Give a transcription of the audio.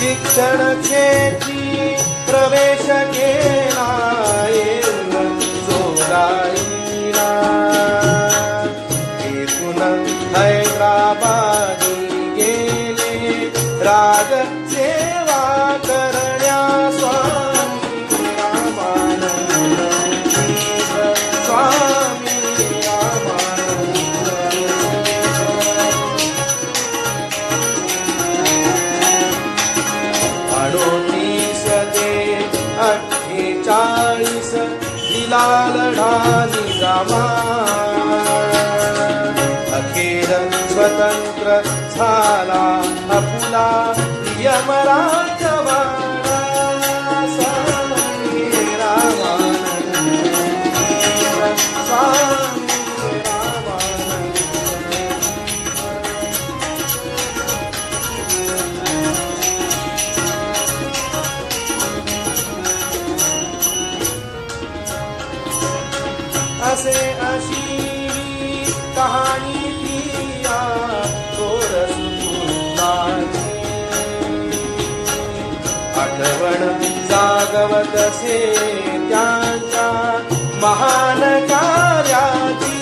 शिक्षण क्षेत्री प्रवेश केला येऊन जोराईला इथून हैदराबादी गेले राज डोनीषदे अट्टे चालिस लिलालढानि रमा अकेलं वतं प्रच्छालां मकुला प्रियमराजव असे अशी कहाणी पिया थोरस आठवण जागवत असे त्यांच्या महान कार्याची.